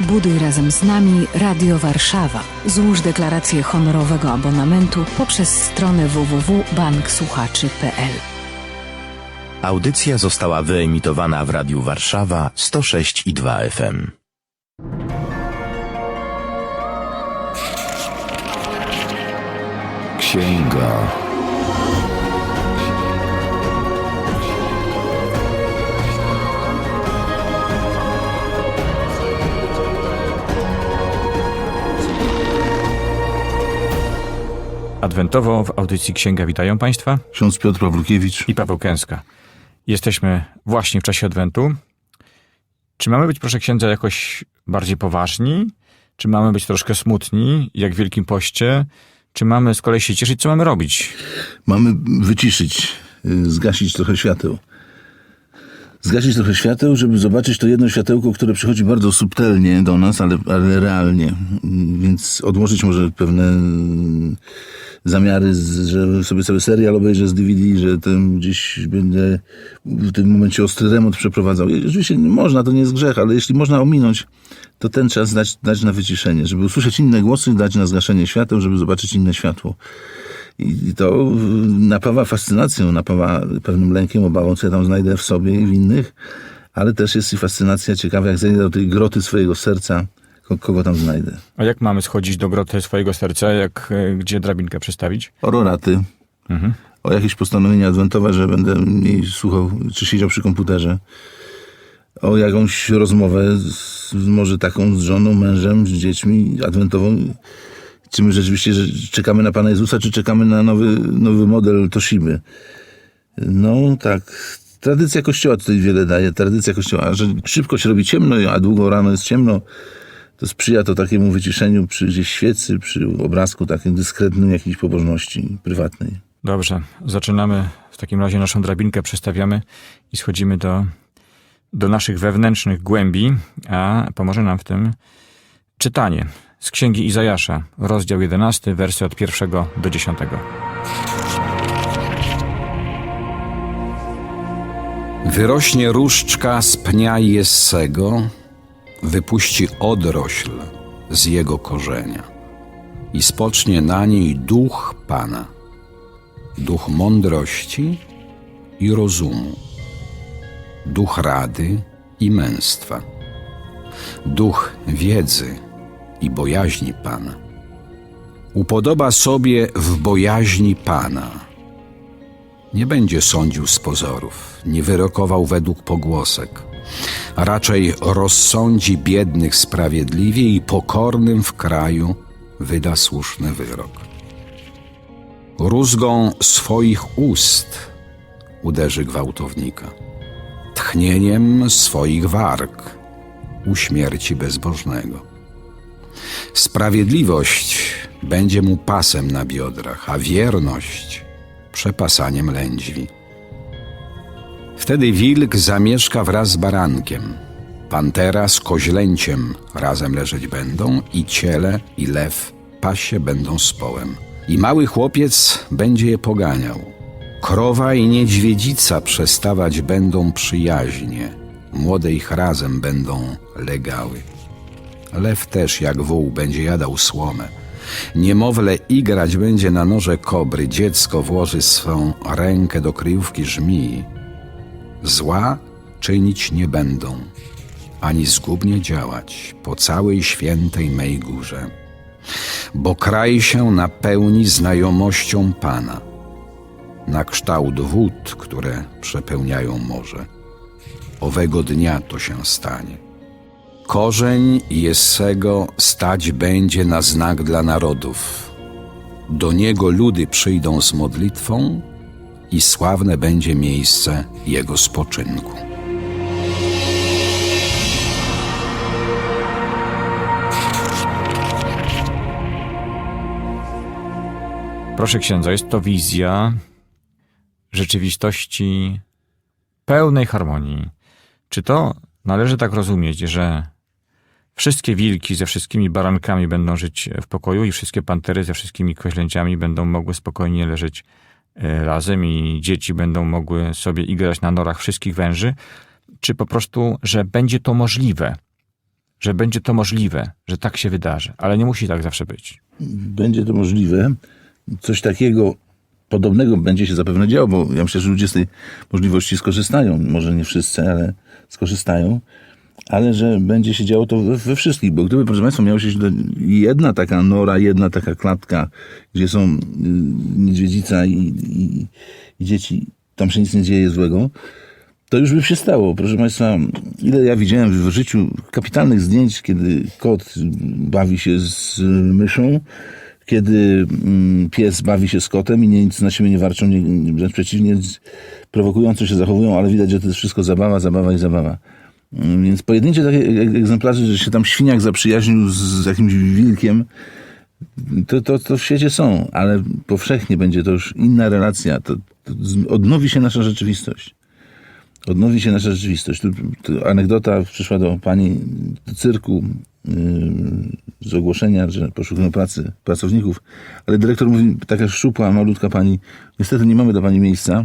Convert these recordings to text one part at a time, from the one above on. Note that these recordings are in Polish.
Buduj razem z nami Radio Warszawa. Złóż deklarację honorowego abonamentu poprzez stronę www.banksłuchaczy.pl. Audycja została wyemitowana w Radiu Warszawa 106 i 2 FM. Księga. Adwentowo w audycji Księga witają Państwa Ksiądz Piotr Pawlukiewicz. i Paweł Kęska. Jesteśmy właśnie w czasie Adwentu. Czy mamy być, proszę księdza, jakoś bardziej poważni? Czy mamy być troszkę smutni, jak w Wielkim Poście? Czy mamy z kolei się cieszyć? Co mamy robić? Mamy wyciszyć, y, zgasić trochę świateł. Zgasić trochę świateł, żeby zobaczyć to jedno światełko, które przychodzi bardzo subtelnie do nas, ale, ale realnie. Więc odłożyć może pewne mm, zamiary, że sobie cały serial obejrzę z DVD, że tym gdzieś będę w tym momencie ostry remont przeprowadzał. Oczywiście można, to nie jest grzech, ale jeśli można ominąć, to ten czas dać, dać na wyciszenie, żeby usłyszeć inne głosy, dać na zgaszenie świateł, żeby zobaczyć inne światło. I to y, napawa fascynacją, napawa pewnym lękiem, obawą, co ja tam znajdę w sobie i w innych, ale też jest i fascynacja ciekawa, jak zejdę do tej groty swojego serca, ko- kogo tam znajdę. A jak mamy schodzić do groty swojego serca? Jak, e, gdzie drabinkę przestawić? Ororaty, o jakieś postanowienia adwentowe, że będę mniej słuchał, czy siedział przy komputerze, o jakąś rozmowę, z, może taką z żoną, mężem, z dziećmi, adwentową. Czy my rzeczywiście czekamy na Pana Jezusa, czy czekamy na nowy, nowy model Toshiby? No tak. Tradycja Kościoła tutaj wiele daje. Tradycja Kościoła, że szybko się robi ciemno, a długo rano jest ciemno, to sprzyja to takiemu wyciszeniu przy gdzieś świecy, przy obrazku takim dyskretnym jakiejś pobożności prywatnej. Dobrze, zaczynamy. W takim razie naszą drabinkę przestawiamy i schodzimy do, do naszych wewnętrznych głębi, a pomoże nam w tym czytanie z Księgi Izajasza, rozdział 11, wersy od pierwszego do dziesiątego. Wyrośnie różdżka z pnia Jessego, wypuści odrośl z jego korzenia i spocznie na niej duch Pana, duch mądrości i rozumu, duch rady i męstwa, duch wiedzy i bojaźni Pana. Upodoba sobie w bojaźni Pana – nie będzie sądził z pozorów, nie wyrokował według pogłosek. a Raczej rozsądzi biednych sprawiedliwie i pokornym w kraju wyda słuszny wyrok. Rózgą swoich ust uderzy gwałtownika, tchnieniem swoich warg uśmierci bezbożnego. Sprawiedliwość będzie mu pasem na biodrach, a wierność przepasaniem lędźwi. Wtedy wilk zamieszka wraz z barankiem, pantera z koźlęciem razem leżeć będą i ciele i lew pasie będą z połem. I mały chłopiec będzie je poganiał. Krowa i niedźwiedzica przestawać będą przyjaźnie, młode ich razem będą legały. Lew też jak wół będzie jadał słomę. Niemowlę igrać będzie na noże kobry, dziecko włoży swą rękę do kryjówki żmii. Zła czynić nie będą, ani zgubnie działać po całej świętej mej górze. Bo kraj się napełni znajomością Pana, na kształt wód, które przepełniają morze. Owego dnia to się stanie. Korzeń Jessego stać będzie na znak dla narodów. Do niego ludy przyjdą z modlitwą i sławne będzie miejsce jego spoczynku. Proszę księdza, jest to wizja rzeczywistości pełnej harmonii. Czy to należy tak rozumieć, że wszystkie wilki ze wszystkimi barankami będą żyć w pokoju i wszystkie pantery ze wszystkimi koźlęciami będą mogły spokojnie leżeć e, razem i dzieci będą mogły sobie igrać na norach wszystkich węży? Czy po prostu, że będzie to możliwe? że będzie to możliwe, że tak się wydarzy, ale nie musi tak zawsze być. będzie to możliwe. Coś takiego podobnego będzie się zapewne działo, bo ja myślę, że ludzie z tej możliwości skorzystają. Może nie wszyscy, ale skorzystają. Ale że będzie się działo to we, wszystkich, bo gdyby, proszę Państwa, miało się jedna taka nora, jedna taka klatka, gdzie są y, niedźwiedzica i, i, i dzieci, tam się nic nie dzieje złego, to już by się stało. Proszę Państwa, ile ja widziałem w życiu kapitalnych zdjęć, kiedy kot bawi się z myszą, kiedy mm, pies bawi się z kotem i nic na siebie nie warczą, nie, wręcz przeciwnie, prowokująco się zachowują, ale widać, że to jest wszystko zabawa, zabawa i zabawa. Mm, Więc pojedyncze takie e- egzemplarze, że się tam świniak zaprzyjaźnił z, jakimś wilkiem, to, to, to w świecie są, ale powszechnie będzie to już inna relacja. To, to odnowi się nasza rzeczywistość odnowi się nasza rzeczywistość. Tu, tu anegdota przyszła do pani do cyrku yy, z ogłoszenia, że poszukują pracy pracowników, ale dyrektor mówi, taka szczupła, malutka pani, niestety nie mamy do pani miejsca,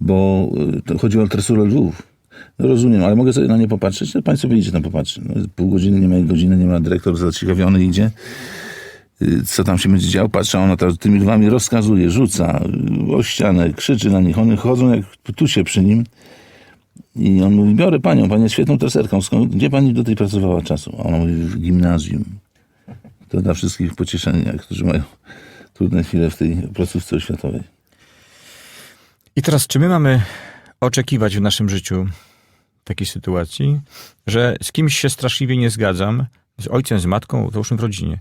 bo yy, to chodzi o tresurę lwów. No rozumiem, ale mogę sobie na nie popatrzeć? No, sobie idzie tam popatrzy. No, pół godziny, nie ma godziny, nie ma dyrektor zaciekawiony idzie y, co tam się będzie działo, patrzy, a ona ta, tymi lwami rozkazuje, rzuca y, o ścianę, krzyczy na nich, one chodzą jak tusie przy nim i on mówi, biorę panią, pani jest świetną treserką, skąd, gdzie pani do tej pracowała czasu? A ona mówi, w gimnazjum. To dla wszystkich pocieszenia, którzy mają trudne chwile w tej placówce oświatowej. I teraz, czy my mamy oczekiwać w naszym życiu takiej sytuacji, że z kimś się straszliwie nie zgadzam, z ojcem, z matką, załóżmy w rodzinie.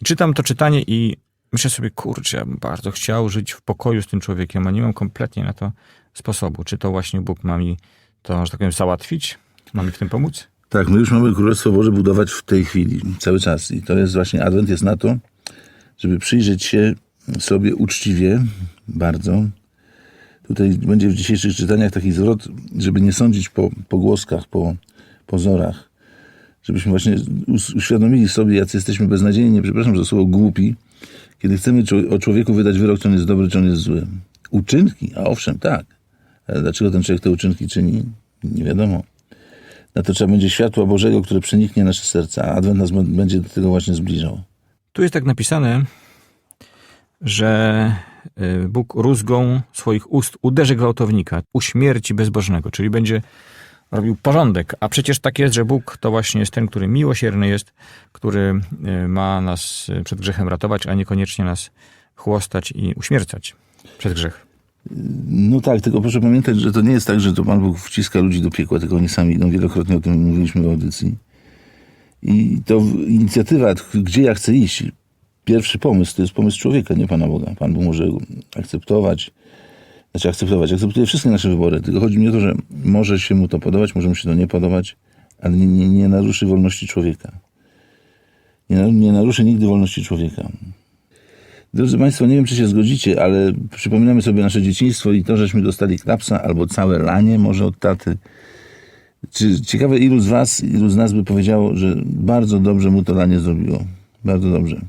I czytam to czytanie i myślę sobie, kurczę, ja bym bardzo chciał żyć w pokoju z tym człowiekiem, a nie mam kompletnie na to sposobu. Czy to właśnie Bóg ma mi to, że tak powiem, załatwić? Ma mi w tym pomóc? Tak, my już mamy Królestwo Boże budować w tej chwili, cały czas. I to jest właśnie, Adwent jest na to, żeby przyjrzeć się sobie uczciwie, bardzo. Tutaj będzie w dzisiejszych czytaniach taki zwrot, żeby nie sądzić po pogłoskach, po pozorach. Żebyśmy właśnie uświadomili sobie, jacy jesteśmy beznadziejni, przepraszam za słowo głupi, kiedy chcemy o człowieku wydać wyrok, czy on jest dobry, czy on jest zły. Uczynki? A owszem, tak. Ale dlaczego ten człowiek te uczynki czyni? Nie wiadomo. Na to trzeba będzie światła Bożego, które przeniknie nasze serca, a Adwent nas będzie do tego właśnie zbliżał. Tu jest tak napisane, że Bóg rózgą swoich ust uderzy gwałtownika, uśmierci bezbożnego, czyli będzie robił porządek. A przecież tak jest, że Bóg to właśnie jest ten, który miłosierny jest, który y, ma nas y, przed grzechem ratować, a niekoniecznie nas chłostać i uśmiercać przez grzech. No tak, tylko proszę pamiętać, że to nie jest tak, że to Pan Bóg wciska ludzi do piekła, tylko oni sami idą. Wielokrotnie o tym mówiliśmy w audycji. I to inicjatywa, gdzie ja chcę iść, pierwszy pomysł to jest pomysł człowieka, nie Pana Boga. Pan Bóg może akceptować, znaczy akceptować, akceptuje wszystkie nasze wybory, tylko chodzi mi o to, że może się mu to podobać, może mu się to nie podobać, ale nie, nie, nie naruszy wolności człowieka. Nie, nie naruszy nigdy wolności człowieka. Drodzy Państwo, nie wiem, czy się zgodzicie, ale przypominamy sobie nasze dzieciństwo i to, żeśmy dostali klapsa albo całe lanie może od taty. Czy ciekawe, ilu z Was, ilu z nas by powiedziało, że bardzo dobrze mu to lanie zrobiło. Bardzo dobrze.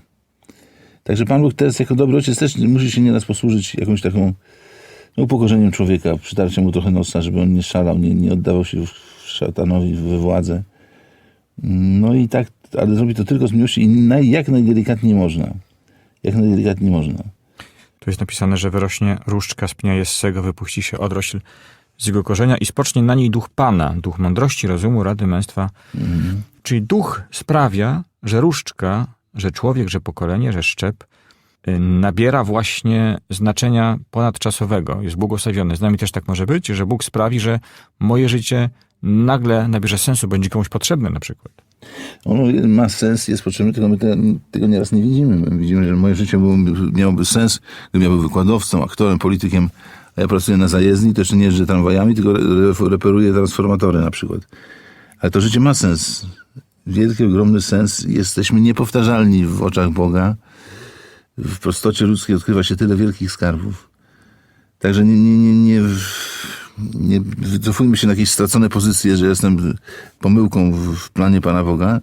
Także Pan Bóg teraz jako dobry ojciec też musi się nieraz posłużyć jakąś taką no, upokorzeniem człowieka, przytarciem mu trochę nosa, żeby on nie szalał, nie, nie oddawał się szatanowi we władzę. No i tak, ale zrobi to tylko z miłości i naj, jak najdelikatniej można. Jak najdelikatniej można. Tu jest napisane, że wyrośnie różdżka z pnia Jessego, wypuści się odrośl z jego korzenia i spocznie na niej duch Pana, duch mądrości, rozumu, rady, męstwa. Czyli duch sprawia, że różdżka, że człowiek, że pokolenie, że szczep y, nabiera właśnie znaczenia ponadczasowego, jest błogosławiony. Z nami też tak może być, że Bóg sprawi, że moje życie nagle nabierze sensu, będzie komuś potrzebne na przykład. Ono ma sens, jest potrzebny, tylko my te, tego nieraz nie widzimy. My widzimy, że moje życie byłoby, miałoby sens, gdybym ja był wykładowcą, aktorem, politykiem, a ja pracuję na zajezdni, to jeszcze nie jeżdżę tramwajami, tylko re- reperuję transformatory na przykład. Ale to życie ma sens. Wielki, ogromny sens. Jesteśmy niepowtarzalni w oczach Boga. W prostocie ludzkiej odkrywa się tyle wielkich skarbów. Także nie, nie, nie, nie, nie wycofujmy się na jakieś stracone pozycje, że jestem pomyłką w, planie Pana Boga,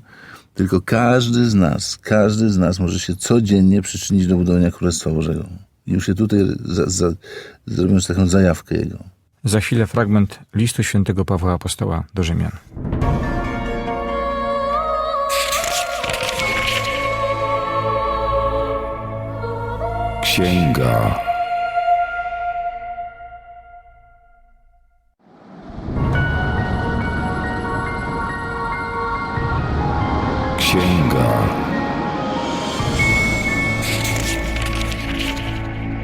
tylko każdy z nas, każdy z nas może się codziennie przyczynić do budowania Królestwa Bożego. Już się tutaj za, za, zrobiąc taką zajawkę Jego. Za chwilę fragment listu świętego Pawła Apostoła do Rzymian. Księga. Księga.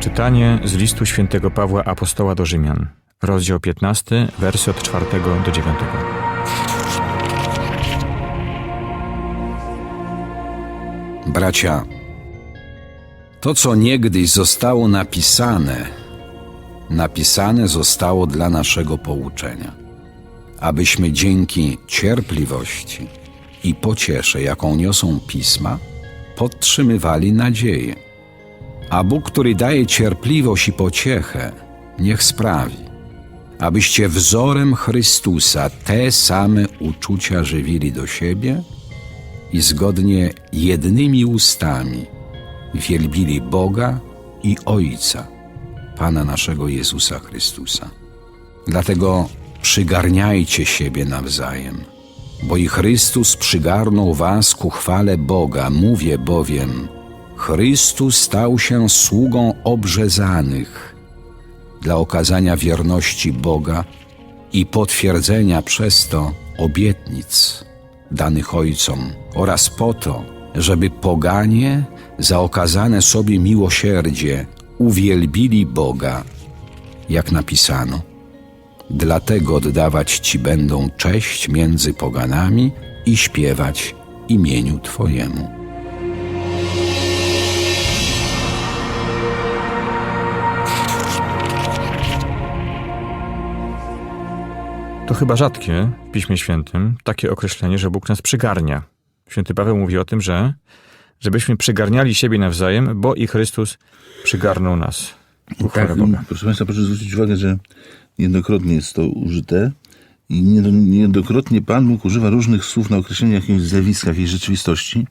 Czytanie z listu świętego Pawła Apostoła do Rzymian. Rozdział 15, wersy od 4 do 9. Bracia, to co niegdyś zostało napisane, napisane zostało dla naszego pouczenia, abyśmy dzięki cierpliwości i pociesze, jaką niosą pisma, podtrzymywali nadzieję. A Bóg, który daje cierpliwość i pociechę, niech sprawi, abyście wzorem Chrystusa te same uczucia żywili do siebie i zgodnie jednymi ustami wielbili Boga i Ojca, Pana naszego Jezusa Chrystusa. Dlatego przygarniajcie siebie nawzajem, bo i Chrystus przygarnął was ku chwale Boga. Mówię bowiem, Chrystus stał się sługą obrzezanych dla okazania wierności Boga i potwierdzenia przez to obietnic danych ojcom oraz po to, żeby poganie za okazane sobie miłosierdzie uwielbili Boga, jak napisano. Dlatego oddawać Ci będą cześć między poganami i śpiewać imieniu Twojemu. To chyba rzadkie w Piśmie Świętym takie określenie, że Bóg nas przygarnia. Święty Paweł mówi o tym, że żebyśmy przygarniali siebie nawzajem, bo i Chrystus przygarnął nas. Tak, Boga. proszę Państwa, proszę zwrócić uwagę, że niejednokrotnie jest to użyte i niejednokrotnie Pan Bóg używa różnych słów na określenie jakiegoś zjawiska, jakiejś rzeczywistości,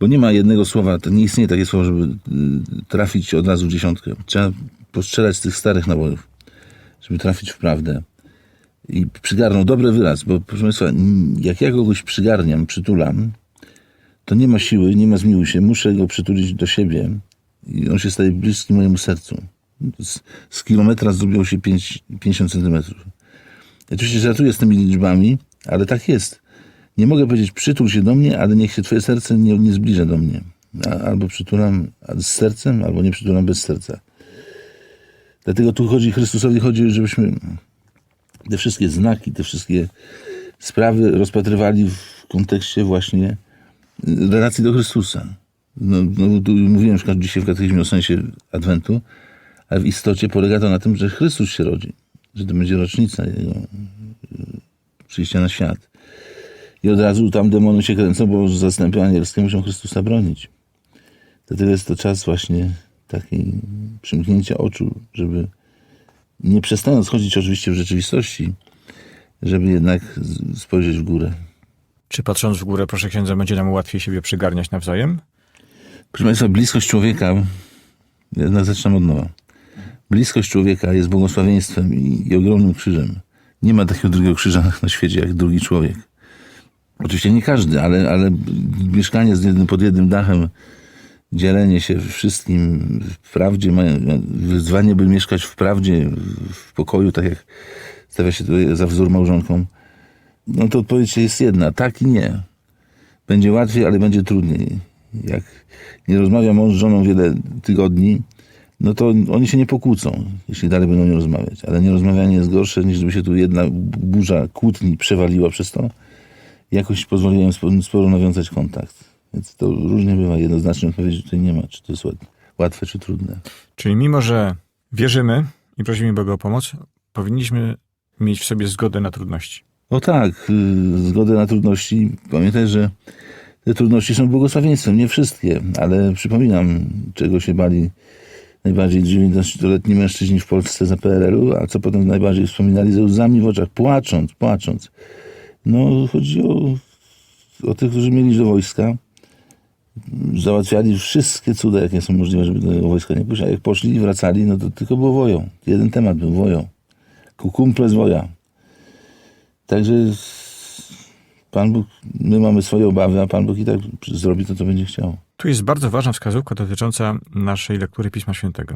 bo nie ma jednego słowa, nie istnieje takie słowo, żeby y, trafić od razu w dziesiątkę. Trzeba postrzelać z tych starych nabojów, żeby trafić w prawdę. I przygarnął, dobry wyraz, bo proszę Państwa, jak ja kogoś przygarniam, przytulam, to nie ma siły, nie ma zmiłuj się, muszę go przytulić do siebie i on się staje bliski mojemu sercu. Z, z kilometra zrobiło się 5, 50 centymetrów. Ja oczywiście żartuję z tymi liczbami, ale tak jest. Nie mogę powiedzieć przytul się do mnie, ale niech się twoje serce nie, nie zbliża do mnie. A, albo przytulam z sercem, albo nie przytulam bez serca. Dlatego tu chodzi, Chrystusowi chodzi, żebyśmy te wszystkie znaki, te wszystkie sprawy rozpatrywali w kontekście właśnie relacji do Chrystusa. No, no, tu mówiłem już dzisiaj w katechizmie o sensie Adwentu, ale w istocie polega to na tym, że Chrystus się rodzi, że to będzie rocznica Jego y, przyjścia na świat. I od razu tam demony się kręcą, bo zastępy anielskie muszą Chrystusa bronić. Dlatego jest to czas właśnie takiej przymknięcia oczu, żeby nie przestając chodzić oczywiście w rzeczywistości, żeby jednak spojrzeć w górę. Czy patrząc w górę, proszę księdza, będzie nam łatwiej siebie przygarniać nawzajem? Proszę Państwa, bliskość człowieka, ja zaczynam od nowa. Bliskość człowieka jest błogosławieństwem i, i ogromnym krzyżem. Nie ma takiego drugiego krzyża na świecie jak drugi człowiek. Oczywiście nie każdy, ale, ale mieszkanie z jednym, pod jednym dachem, dzielenie się wszystkim w prawdzie, wyzwanie, by mieszkać w prawdzie, w pokoju, tak jak stawia się tutaj za wzór małżonkom, no to odpowiedź jest jedna, tak i nie. Będzie łatwiej, ale będzie trudniej. Jak nie rozmawia mąż z żoną wiele tygodni, no to oni się nie pokłócą, jeśli dalej będą nie rozmawiać. Ale nierozmawianie jest gorsze, niż gdyby się tu jedna burza kłótni przewaliła przez to. Jakoś spo- sporo nawiązać kontakt. Więc to różnie bywa. Jednoznacznie odpowiedzi tutaj nie ma, czy to jest łat- łatwe, czy trudne. Czyli mimo, że wierzymy i prosimy Boga o pomoc, powinniśmy mieć w sobie zgodę na trudności. O tak, y, zgodę na trudności. Pamiętaj, że te trudności są błogosławieństwem. Nie wszystkie, ale przypominam, czego się bali najbardziej 19-letni mężczyźni w Polsce za PRL-u, a co potem najbardziej wspominali ze łzami w oczach, płacząc, płacząc. No, chodzi o, o tych, którzy mieli do wojska. Załatwiali wszystkie cuda, jakie są możliwe, żeby do wojska nie pójść, a jak poszli i wracali, no to tylko było woją. Jeden temat był woją. Ku kumple z woja. Także Pan Bóg, my mamy swoje obawy, a Pan Bóg i tak zrobi to, co będzie chciał. Tu jest bardzo ważna wskazówka dotycząca naszej lektury Pisma Świętego.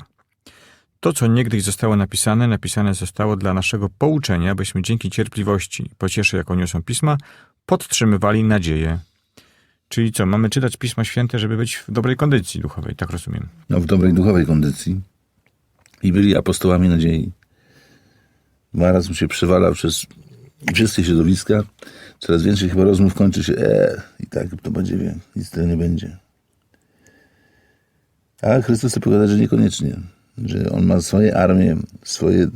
To, co niegdyś zostało napisane, napisane zostało dla naszego pouczenia, byśmy dzięki cierpliwości i pocieszy, jaką niosą pisma, podtrzymywali nadzieję. Czyli co, mamy czytać Pisma Święte, żeby być w dobrej kondycji duchowej, tak rozumiem. No, w dobrej duchowej kondycji. I byli apostołami nadziei. Marazm się przewalał przez wszystkie środowiska. Coraz więcej chyba rozmów kończy się, e, i tak to będzie, wie, nic tego nie będzie. A Chrystus chce pokazać, że niekoniecznie. Że On ma swoje armie, swoje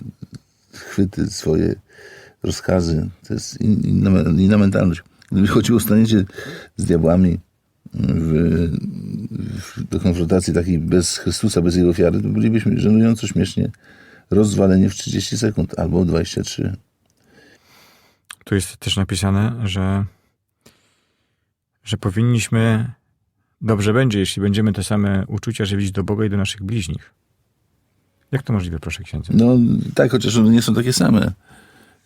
chwyty, swoje rozkazy. To jest in, inna, inna mentalność. Gdyby chodziło o staniecie z diabłami w, w, do konfrontacji takiej bez Chrystusa, bez Jego ofiary, to bylibyśmy żenująco śmiesznie rozwaleni w 30 sekund albo 23. Tu jest też napisane, że, że powinniśmy, dobrze będzie, jeśli będziemy te same uczucia żywić do Boga i do naszych bliźnich. Jak to możliwe, proszę księdza? No tak, chociaż one nie są takie same.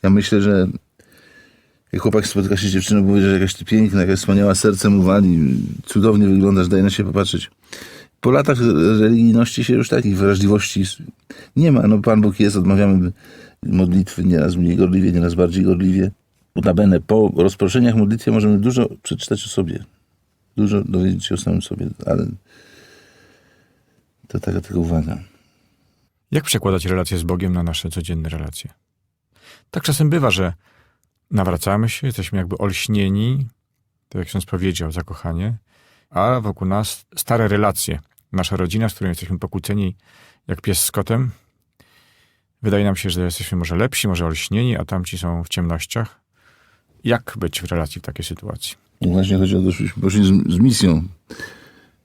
Ja myślę, że jak chłopak spotyka się z dziewczyną, mówi, że jakaś ty piękna, jakaś wspaniała, serce mu wali, cudownie wyglądasz, daj na siebie popatrzeć. Po latach religijności się już takich wrażliwości nie ma. No Pan Bóg jest, odmawiamy modlitwy nieraz mniej gorliwie, nieraz bardziej gorliwie. Notabene, po rozproszeniach modlitwie możemy dużo przeczytać o sobie. Dużo dowiedzieć się o samym sobie, ale to taka tylko uwaga. Jak przekładać relacje z Bogiem na nasze codzienne relacje? Tak czasem bywa, że nawracamy się, jesteśmy jakby olśnieni, tak jak ksiądz powiedział, zakochanie, a wokół nas stare relacje. Nasza rodzina, z którą jesteśmy pokłóceni jak pies z kotem. Wydaje nam się, że jesteśmy może lepsi, może olśnieni, a tamci są w ciemnościach. Jak być w relacji w takiej sytuacji? I właśnie chodzi o to, żebyśmy poszli z, z misją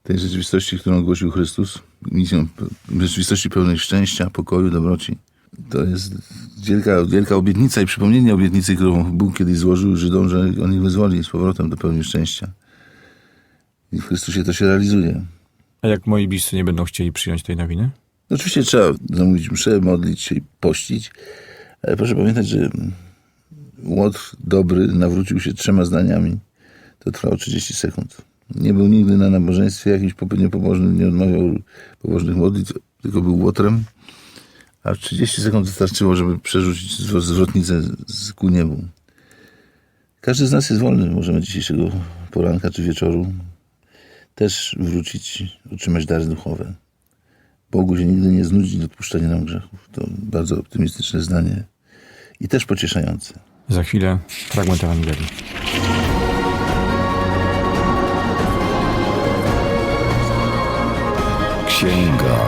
tej rzeczywistości, którą ogłosił Chrystus. Misją rzeczywistości pełnej szczęścia, pokoju, dobroci. To jest wielka, wielka obietnica i przypomnienie obietnicy, którą Bóg kiedyś złożył Żydom, że On ich wyzwoli z powrotem do pełni szczęścia. I w Chrystusie to się realizuje. A jak moi bliscy nie będą chcieli przyjąć tej nowiny? Oczywiście trzeba zamówić mszę, modlić się i pościć, ale proszę pamiętać, że Łotr dobry nawrócił się trzema zdaniami. To trwało 30 sekund. Nie był nigdy na nabożeństwie jakimś niepobożnym, nie odmawiał pobożnych modlitw, tylko był Łotrem, a w 30 sekund wystarczyło, żeby przerzucić zwrotnicę z ku niebu. Każdy z nas jest wolny. Możemy dzisiejszego poranka czy wieczoru też wrócić, otrzymać dary duchowe. Bogu się nigdy nie znudzi odpuszczenie nam grzechów. To bardzo optymistyczne zdanie i też pocieszające. Za chwilę fragment Ewangelii. Księga.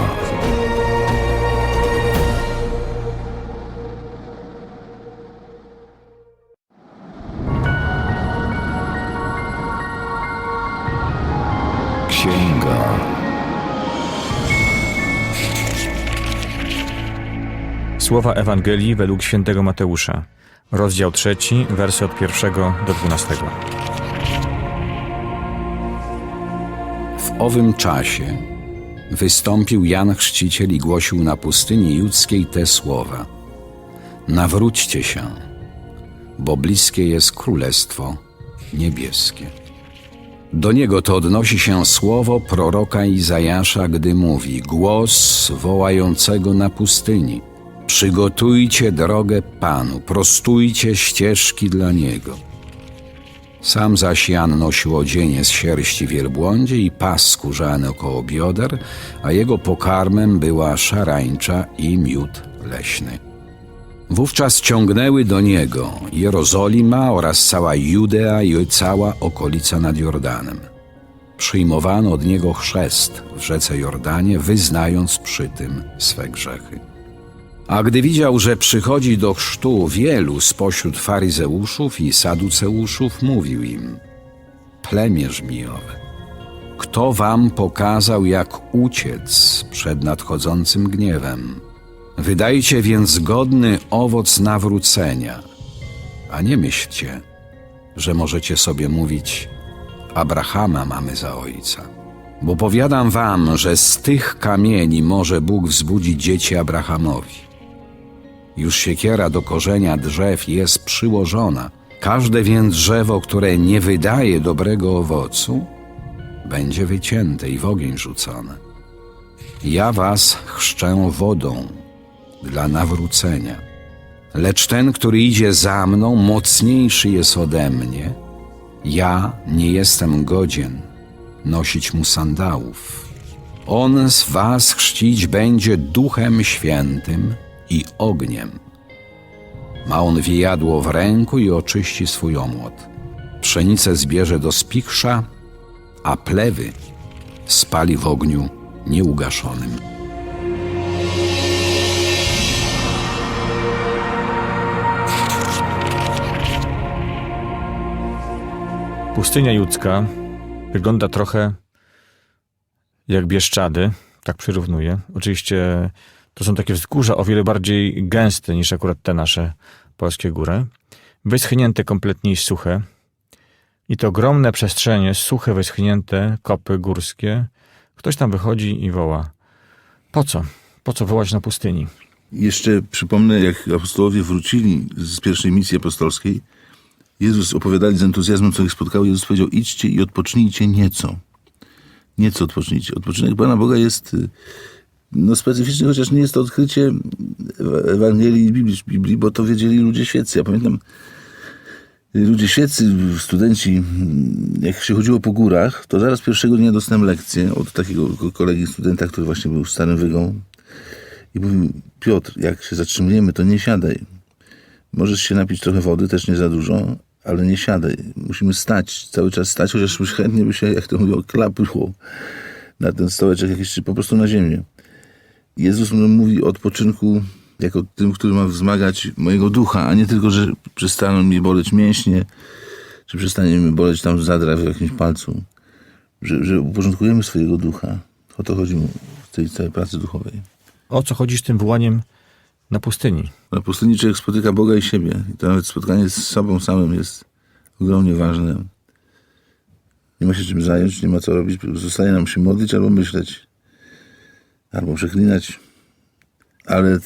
Księga. Słowa Ewangelii według świętego Mateusza. Rozdział trzeci, wersy od pierwszego do dwunastego. W owym czasie wystąpił Jan Chrzciciel i głosił na pustyni judzkiej te słowa: Nawróćcie się, bo bliskie jest królestwo niebieskie. Do niego to odnosi się słowo proroka Izajasza, gdy mówi: Głos wołającego na pustyni. Przygotujcie drogę Panu, prostujcie ścieżki dla niego. Sam zaś Jan nosił odzienie z sierści wielbłądzie i pas skórzany około bioder, a jego pokarmem była szarańcza i miód leśny. Wówczas ciągnęły do niego Jerozolima oraz cała Judea i cała okolica nad Jordanem. Przyjmowano od niego chrzest w rzece Jordanie, wyznając przy tym swe grzechy. A gdy widział, że przychodzi do chrztu wielu spośród faryzeuszów i saduceuszów, mówił im: Plemię żmijowe, kto wam pokazał, jak uciec przed nadchodzącym gniewem? Wydajcie więc godny owoc nawrócenia, a nie myślcie, że możecie sobie mówić: Abrahama mamy za ojca. Bo powiadam wam, że z tych kamieni może Bóg wzbudzić dzieci Abrahamowi. Już siekiera do korzenia drzew jest przyłożona. Każde więc drzewo, które nie wydaje dobrego owocu, będzie wycięte i w ogień rzucone. Ja was chrzczę wodą dla nawrócenia. Lecz ten, który idzie za mną, mocniejszy jest ode mnie. Ja nie jestem godzien nosić mu sandałów. On z was chrzcić będzie duchem świętym i ogniem. Ma on wijadło w ręku i oczyści swój omłot. Pszenicę zbierze do spichrza, a plewy spali w ogniu nieugaszonym. Pustynia judzka wygląda trochę jak Bieszczady, tak przyrównuję. Oczywiście to są takie wzgórza o wiele bardziej gęste niż akurat te nasze polskie góry. Wyschnięte kompletnie i suche. I to ogromne przestrzenie, suche, wyschnięte kopy górskie. Ktoś tam wychodzi i woła. Po co? Po co wołać na pustyni? Jeszcze przypomnę, jak apostołowie wrócili z pierwszej misji apostolskiej, Jezus opowiadali z entuzjazmem, co ich spotkało. Jezus powiedział, idźcie i odpocznijcie nieco. Nieco odpocznijcie. Odpoczynek Pana Boga jest y, no, specyficzny, chociaż nie jest to odkrycie Ewa- Ewangelii i Biblii, Biblii, bo to wiedzieli ludzie świeccy. Ja pamiętam, ludzie świeccy, studenci, jak się chodziło po górach, to zaraz pierwszego dnia dostałem lekcję od takiego ko- kolegi studenta, który właśnie był starym wygą. I mówił, Piotr, jak się zatrzymujemy, to nie siadaj. Możesz się napić trochę wody, też nie za dużo, ale nie siadaj. Musimy stać, cały czas stać, chociaż chętnie by się, jak to mówią, klapło na ten stołeczek jakiś, czy po prostu na ziemię. Jezus mówi o odpoczynku jako tym, który ma wzmagać mojego ducha, a nie tylko, że przestaną mi boleć mięśnie, czy przestanie mi boleć tam zadra w jakimś palcu. Że, że uporządkujemy swojego ducha. O to chodzi mu w tej całej pracy duchowej. O co chodzi z tym wołaniem na pustyni? Na pustyni człowiek spotyka Boga i siebie. I to nawet spotkanie z sobą samym jest ogromnie ważne. Nie ma się czym zająć, nie ma co robić. Zostaje nam się modlić albo myśleć. Albo przeklinać. Ale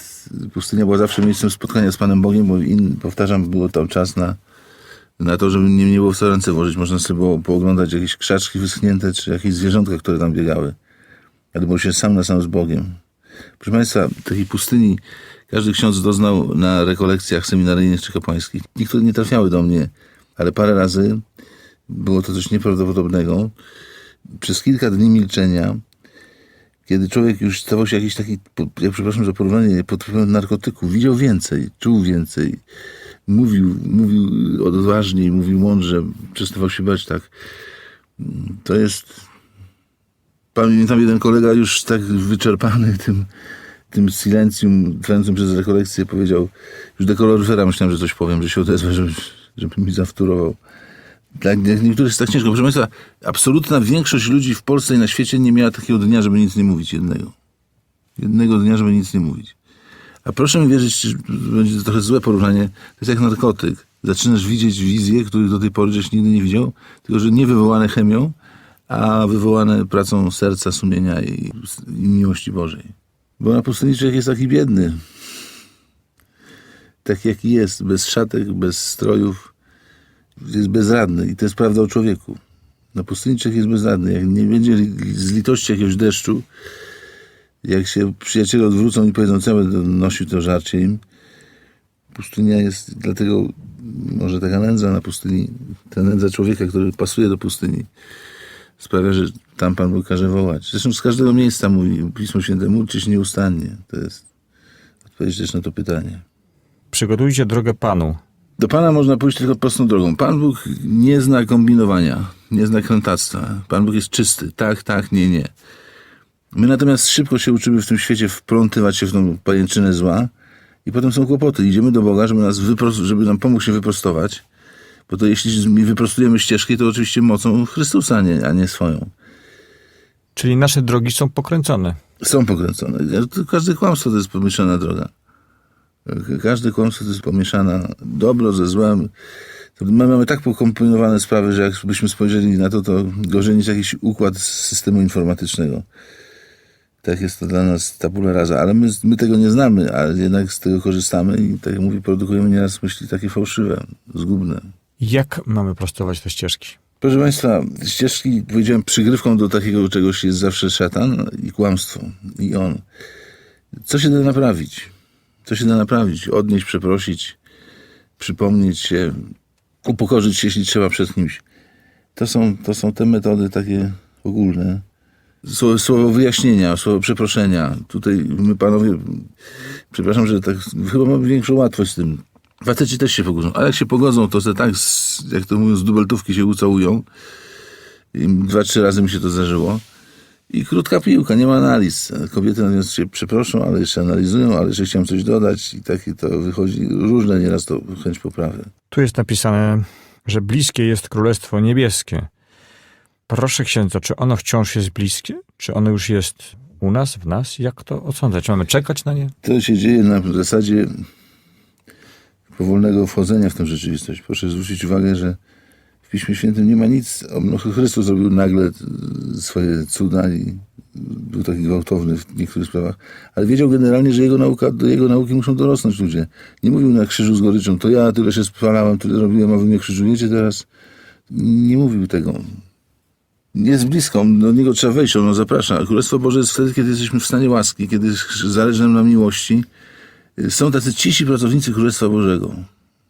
pustynia była zawsze miejscem spotkania z Panem Bogiem, bo in, powtarzam, było tam czas na, na to, żeby nie, nie było w co ręce włożyć. Można sobie było pooglądać jakieś krzaczki wyschnięte, czy jakieś zwierzątka, które tam biegały. Ale był się sam na sam z Bogiem. Proszę Państwa, takiej pustyni każdy ksiądz doznał na rekolekcjach seminaryjnych czy kapłańskich. Niektóre nie trafiały do mnie, ale parę razy było to coś nieprawdopodobnego. Przez kilka dni milczenia, kiedy człowiek już stawał się jakiś taki, ja przepraszam za porównanie, pod wpływem narkotyku, widział więcej, czuł więcej, mówił, mówił odważniej, mówił mądrze, przestawał się bać tak. To jest Pamiętam jeden kolega już tak wyczerpany tym, tym silencjum trwającym przez rekolekcję powiedział, już do myślałem, że coś powiem, że się odezwę, żeby, żeby mi zawtórował. Dla dla niektórych jest tak ciężko. Proszę Państwa, absolutna większość ludzi w Polsce i na świecie nie miała takiego dnia, żeby nic nie mówić. Jednego. Jednego dnia, żeby nic nie mówić. A proszę mi wierzyć, będzie to trochę złe porównanie, to jest jak narkotyk. Zaczynasz widzieć wizje, których do tej pory żeś nigdy nie widział, tylko że nie wywołane chemią, a wywołane pracą serca, sumienia i, i miłości Bożej. Bo na pustyni człowiek jest taki biedny. Tak jaki jest, bez szatek, bez strojów. Jest bezradny i to jest prawda o człowieku. Na pustyni jest bezradny. Jak nie będzie z litości jakiegoś deszczu, jak się przyjaciele odwrócą i powiedzą, co będę nosił to żarcie im, pustynia jest, dlatego może taka nędza na pustyni, ta nędza człowieka, który pasuje do pustyni, sprawia, że tam Pan Bóg każe wołać. Zresztą z każdego miejsca mówi Pismo Święte, módlcie się nieustannie. To jest odpowiedź też na to pytanie. Przygotujcie drogę Panu. Do Pana można pójść tylko prostą drogą. Pan Bóg nie zna kombinowania, nie zna krętactwa. Pan Bóg jest czysty. Tak, tak, nie, nie. My natomiast szybko się uczymy w tym świecie wplątywać się w tą pajęczynę zła i potem są kłopoty. Idziemy do Boga, żeby, nas żeby nam pomógł się wyprostować, bo to jeśli mi wyprostujemy ścieżki, to oczywiście mocą Chrystusa, a nie, a nie swoją. Czyli nasze drogi są pokręcone. Są pokręcone. Każde kłamstwo to jest pomieszana droga. Każde kłamstwo to jest pomieszana dobro ze złem. My mamy tak pokomponowane sprawy, że jakbyśmy spojrzeli na to, to gorzej niż jakiś układ z systemu informatycznego. Tak jest to dla nas tabula rasa, ale my, my tego nie znamy, ale jednak z tego korzystamy i tak jak mówi, produkujemy nieraz myśli takie fałszywe, zgubne. Jak mamy prostować te ścieżki? Proszę Państwa, ścieżki, powiedziałem, przygrywką do takiego czegoś jest zawsze szatan i kłamstwo. I on. Co się da naprawić? Co się da naprawić? Odnieść, przeprosić, przypomnieć się, upokorzyć się, jeśli trzeba przed kimś. To są, to są te metody takie ogólne. Słowo, słowo wyjaśnienia, słowo przeproszenia. Tutaj my panowie, przepraszam, że tak, chyba mamy większą łatwość z tym. Faceci też się pogodzą, ale jak się pogodzą, to se tak, jak to mówią, z dubeltówki się ucałują. I dwa, trzy razy mi się to zdarzyło. I krótka piłka, nie ma analiz. Kobiety natomiast się przeproszą, ale jeszcze analizują, ale jeszcze chciałem coś dodać i takie to wychodzi różne nieraz to chęć poprawy. Tu jest napisane, że bliskie jest Królestwo Niebieskie. Proszę księdza, czy ono wciąż jest bliskie? Czy ono już jest u nas, w nas? Jak to osądzać? Mamy czekać na nie? To się dzieje na zasadzie powolnego wchodzenia w tę rzeczywistość. Proszę zwrócić uwagę, że w Piśmie Świętym nie ma nic. Chrystus zrobił nagle e, swoje cuda i był taki gwałtowny w niektórych sprawach, ale wiedział generalnie, że jego nauka, do jego nauki muszą dorosnąć ludzie. Nie mówił na krzyżu z goryczą, to ja tyle się spalałem, tyle robiłem, a wy mnie krzyżujecie teraz. Nie mówił tego. Jest blisko, do niego trzeba wejść, ono zaprasza. Królestwo Boże jest wtedy, kiedy jesteśmy w stanie łaski, kiedy zależy nam na miłości. Są tacy cisi pracownicy Królestwa Bożego.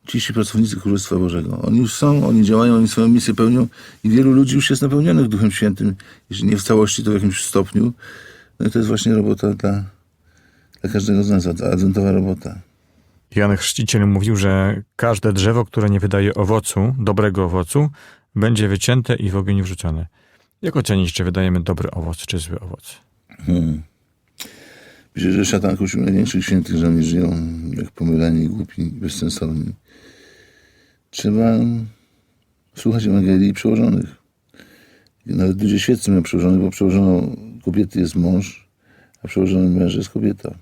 Cisi pracownicy Królestwa Bożego. Oni już są, oni działają, oni swoją misję pełnią i wielu ludzi już jest napełnionych Duchem Świętym. Jeśli nie w całości, to w jakimś stopniu. No i to jest właśnie robota dla, dla każdego z nas, ta adwentowa robota. Jan Chrzciciel mówił, że każde drzewo, które nie wydaje owocu, dobrego owocu, będzie wycięte i w ogień wrzucone. Jak ocenić, czy wydajemy dobry owoc, czy zły owoc? Hmm. Myślę, że szatan kusił największych świętych, że oni żyją jak pomyleni, głupi, bezsensowni. Trzeba słuchać Ewangelii przełożonych. I nawet ludzie świeccy mają przełożonych, bo przełożoną kobiety jest mąż, a przełożonym męż jest kobieta.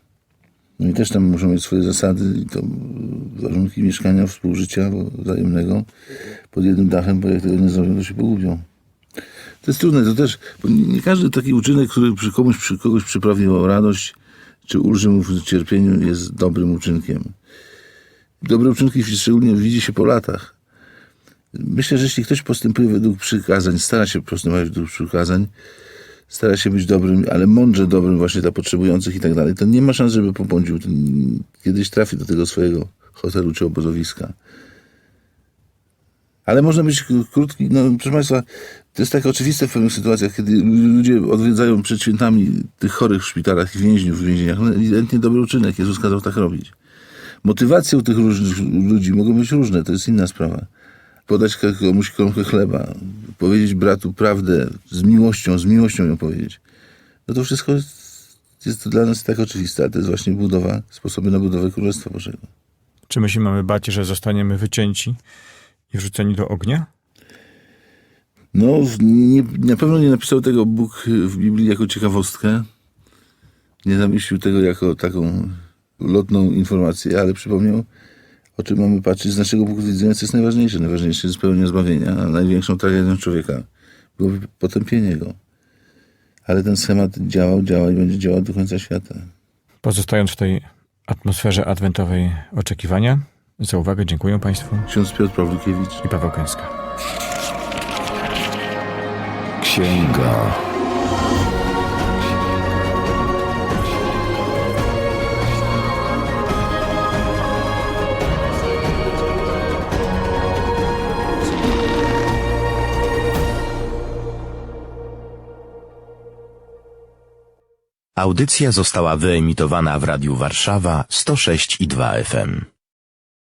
No i też tam muszą mieć swoje zasady i to warunki mieszkania, współżycia wzajemnego pod jednym dachem, bo jak tego nie zrobią, to się pogubią. To jest trudne, to też, bo nie, każdy taki uczynek, który przy komuś, przy kogoś przyprawi o radość, czy ulży mu w cierpieniu, jest dobrym uczynkiem. Dobre uczynki szczególnie widzi się po latach. Myślę, że jeśli ktoś postępuje według przykazań, stara się postępować według przykazań, stara się być dobrym, ale mądrze dobrym właśnie dla potrzebujących i tak dalej, to nie ma szans, żeby pobłądził. Kiedyś trafi do tego swojego hotelu czy obozowiska. Ale można być krótki, no proszę Państwa, to jest tak oczywiste w pewnych sytuacjach, kiedy ludzie odwiedzają przed świętami tych chorych w szpitalach i więźniów w więzieniach. No, ewidentnie dobry uczynek, Jezus kazał tak robić. Motywacje u tych różnych ludzi mogą być różne, to jest inna sprawa. Podać komuś kromkę chleba, powiedzieć bratu prawdę z miłością, z miłością ją powiedzieć. No to wszystko jest, jest dla nas tak oczywiste, to jest właśnie budowa, sposoby na budowę Królestwa Bożego. Czy my się mamy bać, że zostaniemy wycięci i wrzuceni do ognia? No, nie, na pewno nie napisał tego Bóg w Biblii jako ciekawostkę. Nie zamieścił tego jako taką lotną informację, ale przypomniał, o czym mamy patrzeć z naszego punktu widzenia, co jest najważniejsze. Najważniejsze jest pełnia zbawienia, a największą tragedią człowieka byłoby potępienie go. Ale ten schemat działał, działa i będzie działał do końca świata. Pozostając w tej atmosferze adwentowej oczekiwania, za uwagę dziękuję Państwu Ksiądz Piotr Pawlukiewicz. i Paweł Kęska. Księga. Audycja została wyemitowana w Radiu Warszawa 106 i 2 FM.